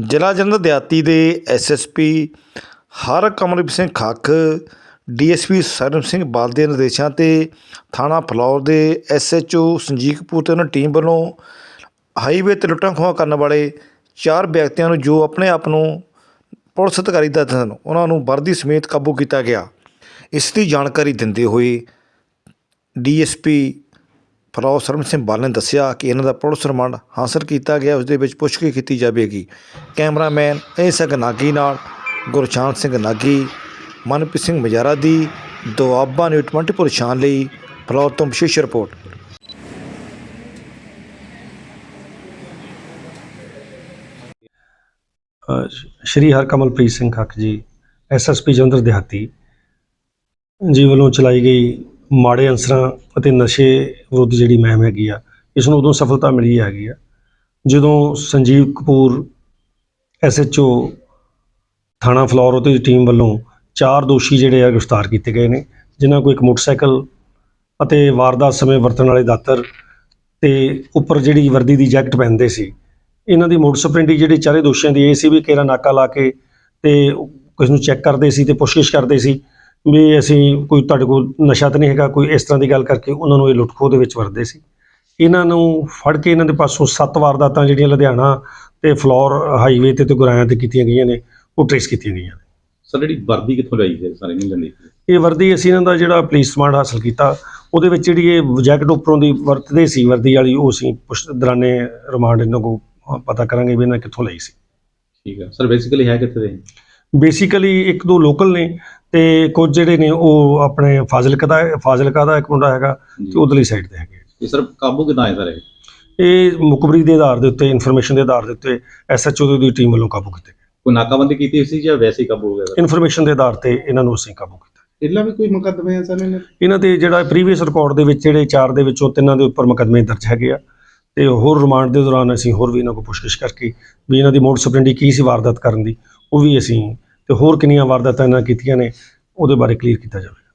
ਜ਼ਿਲ੍ਹਾ ਜਲੰਧਰ ਦਿਹਾਤੀ ਦੇ SSP Harkamaldeep Singh Khakh DSP ਸਰਮ ਸਿੰਘ ਬਾਲ ਦੇ ਨਿਰਦੇਸ਼ਾਂ ਤੇ ਥਾਣਾ ਫਲੌਰ ਦੇ ਐਸਐਚਓ ਸੰਜੀਵ ਕਪੂਰ ਤੇ ਉਹਨਾਂ ਟੀਮ ਵੱਲੋਂ ਹਾਈਵੇ ਤੇ ਲੁੱਟਾਂ ਖੋਹਾਂ ਕਰਨ ਵਾਲੇ ਚਾਰ ਵਿਅਕਤੀਆਂ ਨੂੰ ਜੋ ਆਪਣੇ ਆਪ ਨੂੰ ਪੁਲਿਸ ਅਧਿਕਾਰੀ ਦੱਸਦੇ ਸਨ, ਉਹਨਾਂ ਨੂੰ ਵਰਦੀ ਸਮੇਤ ਕਾਬੂ ਕੀਤਾ ਗਿਆ। ਇਸ ਦੀ ਜਾਣਕਾਰੀ ਦਿੰਦੇ ਹੋਏ ਡੀਐਸਪੀ ਫਰੋਜ਼ ਸਰਮ ਸਿੰਘ ਬਾਲ ਨੇ ਦੱਸਿਆ ਕਿ ਇਹਨਾਂ ਦਾ ਪੁਲਿਸ ਰਿਮਾਂਡ ਹਾਸਲ ਕੀਤਾ ਗਿਆ ਉਸ ਦੇ ਵਿੱਚ ਪੁੱਛਗਿੱਛ ਕੀਤੀ ਜਾਵੇਗੀ। ਕੈਮਰਾਮੈਨ ਇਹ ਸਿੰਘ ਨਾਗੀ ਨਾਲ ਗੁਰਸ਼ਾਨ ਸਿੰਘ ਨਾਗੀ ਮਨਪ੍ਰੀਤ ਸਿੰਘ ਮਜਾਰਾ ਦੀ ਦੁਆਬਾ ਨਿਊ 24 ਸ਼ਾਨ ਲਈ ਫਲੌਰ ਤੋਂ ਵਿਸ਼ੇਸ਼ ਰਿਪੋਰਟ। ਅ, ਸ਼੍ਰੀ ਹਰਕਮਲਪ੍ਰੀਤ ਸਿੰਘ ਖੱਕ ਜੀ ਐਸਐਸਪੀ ਜਲੰਧਰ ਦਿਹਾਤੀ ਜੀ ਵੱਲੋਂ ਚਲਾਈ ਗਈ ਮਾੜੇ ਅਨਸਰਾਂ ਅਤੇ ਨਸ਼ੇ ਵਿਰੁੱਧ ਜਿਹੜੀ ਮਹਿਮ ਹੈਗੀ ਆ, ਇਸ ਨੂੰ ਉਦੋਂ ਸਫਲਤਾ ਮਿਲੀ ਹੈਗੀ ਆ। ਜਦੋਂ ਸੰਜੀਵ ਕਪੂਰ ਐਸਐਚਓ ਥਾਣਾ ਫਲੋਰ ਦੀ ਟੀਮ ਵੱਲੋਂ ਚਾਰ ਦੋਸ਼ੀ ਜਿਹੜੇ ਆ ਗ੍ਰਿਫਤਾਰ ਕੀਤੇ ਗਏ ਨੇ, ਜਿਨ੍ਹਾਂ ਕੋਲ ਇੱਕ ਮੋਟਰਸਾਈਕਲ ਅਤੇ ਵਾਰਦਾਤ ਸਮੇਂ ਵਰਤਣ ਵਾਲੇ ਦਾਤਰ ਤੇ ਉੱਪਰ ਜਿਹੜੀ ਵਰਦੀ ਦੀ ਜੈਕਟ ਪਹਿਨਦੇ ਸੀ। ਇਹਨਾਂ ਦੀ ਮੋਟਰ ਸਪਰੈਂਡੀ ਜਿਹੜੀ ਚਾਰੇ ਦੋਸ਼ੀਆਂ ਦੀ ਇਹ ਸੀ ਵੀ ਕੇਰਾ ਨਾਕਾ ਲਾ ਕੇ ਤੇ ਕਿਸ ਨੂੰ ਚੈੱਕ ਕਰਦੇ ਸੀ ਤੇ ਪੁੱਛਗਿੱਛ ਕਰਦੇ ਸੀ। ਵੀ ਅਸੀਂ ਕੋਈ ਤੁਹਾਡੇ ਕੋਲ ਨਸ਼ਾ ਤਾਂ ਨਹੀਂ ਹੈਗਾ ਕੋਈ ਇਸ ਤਰ੍ਹਾਂ ਦੀ ਗੱਲ ਕਰਕੇ ਉਹਨਾਂ ਨੂੰ ਇਹ ਲੁੱਟਖੋ ਦੇ ਵਿੱਚ ਵਰਦੇ ਸੀ। ਇਹਨਾਂ ਨੂੰ ਫੜ ਕੇ ਇਹਨਾਂ ਦੇ ਪਾਸੋਂ ਸੱਤ ਵਾਰਦਾਤਾਂ ਜਿਹੜੀਆਂ ਲੁਧਿਆਣਾ ਤੇ ਫਲੋਰ ਹਾਈਵੇ ਤੇ ਤੇ ਗੁਰਾਇਆਂ ਤੇ ਕੀਤੀਆਂ ਗਈਆਂ ਨੇ ਉਹ ਟ੍ਰੇਸ ਕੀਤੀਆਂ ਗਈਆਂ ਨੇ। ਸਰ ਜਿਹੜੀ ਵਰਦੀ ਕਿੱਥੋਂ ਲਈ ਹੈ ਸਾਰੇ ਨਹੀਂ ਲੈਂਦੀ ਇਹ ਵਰਦੀ ਅਸੀਂ ਇਹਨਾਂ ਦਾ ਜਿਹੜਾ ਪੁਲਿਸ ਸਮਾਰਟ ਹਾਸਲ ਕੀਤਾ ਉਹਦੇ ਵਿੱਚ ਜਿਹੜੀ ਇਹ ਜੈਕਟ ਉੱਪਰੋਂ ਦੀ ਵਰਤਦੇ ਸੀ ਵਰਦੀ ਵਾਲੀ ਉਹ ਅਸੀਂ ਪੁੱਛ ਦਰਾਨੇ ਰਿਮਾਂਡ ਇਹਨਾਂ ਕੋ ਪਤਾ ਕਰਾਂਗੇ ਵੀ ਇਹਨਾਂ ਕਿੱਥੋਂ ਲਈ ਸੀ। ਠੀਕ ਹੈ। ਸਰ ਬੇਸਿਕਲੀ ਹੈ ਕਿੱਥੇ ਦੇ ਬੇਸਿਕਲੀ ਇੱਕ ਦੋ ਲੋਕਲ ਨੇ ਤੇ ਕੁਝ ਜਿਹੜੇ ਨੇ ਉਹ ਆਪਣੇ ਫਾਜ਼ਿਲਕਾ ਦਾ ਫਾਜ਼ਿਲਕਾ ਦਾ ਇੱਕ ਮੁੰਡਾ ਹੈਗਾ ਤੇ ਉਧਰਲੀ ਸਾਈਡ ਤੇ ਹੈਗੇ ਇਹ ਸਰ ਕਾਬੂ ਕਿਦਾਂ ਆਏ ਸਰ? ਇਹ ਇਹ ਮੁਖਬਰੀ ਦੇ ਆਧਾਰ ਦੇ ਉੱਤੇ ਇਨਫੋਰਮੇਸ਼ਨ ਦੇ ਆਧਾਰ ਦੇ ਉੱਤੇ ਐਸਐਚਓ ਦੀ ਟੀਮ ਵੱਲੋਂ ਕਾਬੂ ਕੀਤੇ ਗਏ। ਕੋਈ ਨਾਕਾਬੰਦੀ ਕੀਤੀ ਸੀ ਜਾਂ ਵੈਸੇ ਹੀ ਕਾਬੂ ਹੋ ਗਿਆ? ਸਰ ਇਨਫੋਰਮੇਸ਼ਨ ਦੇ ਆਧਾਰ ਤੇ ਇਹਨਾਂ ਨੂੰ ਅਸੀਂ ਕਾਬੂ ਕੀਤਾ। ਪਹਿਲਾਂ ਵੀ ਕੋਈ ਮੁਕੱਦਮੇ ਆ ਸਰ ਇਹਨਾਂ ਇਹਨਾਂ ਤੇ ਜਿਹੜਾ ਪ੍ਰੀਵੀਅਸ ਰਿਕਾਰਡ ਦੇ ਵਿੱਚ ਜਿਹੜੇ ਚਾਰ ਦੇ ਵਿੱਚੋਂ ਤਿੰਨਾਂ ਦੇ ਉੱਪਰ ਮੁਕੱਦਮੇ ਦਰਜ ਹੈਗੇ ਆ। ਤੇ ਹੋਰ ਰਿਮਾਂਡ ਦੇ ਦੌਰਾਨ ਅਸੀਂ ਹੋਰ ਵੀ ਇਹਨਾਂ ਕੋਲ ਪੁੱਛਗਿੱਛ ਕਰਕੇ ਵੀ ਇਹਨਾਂ ਦੀ ਮੋਡ ਸਪਰੈਂਡੀ ਕੀ ਸੀ ਵਾਰਦਾਤ ਕਰਨ ਦੀ ਉਹ ਵੀ ਅਸੀਂ ਤੇ ਹੋਰ ਕਿੰਨੀਆਂ ਵਾਰਦਾਤਾਂ ਇਹਨਾਂ ਕੀਤੀਆਂ ਨੇ ਉਹਦੇ ਬਾਰੇ ਕਲੀਅਰ ਕੀਤਾ ਜਾਵੇ।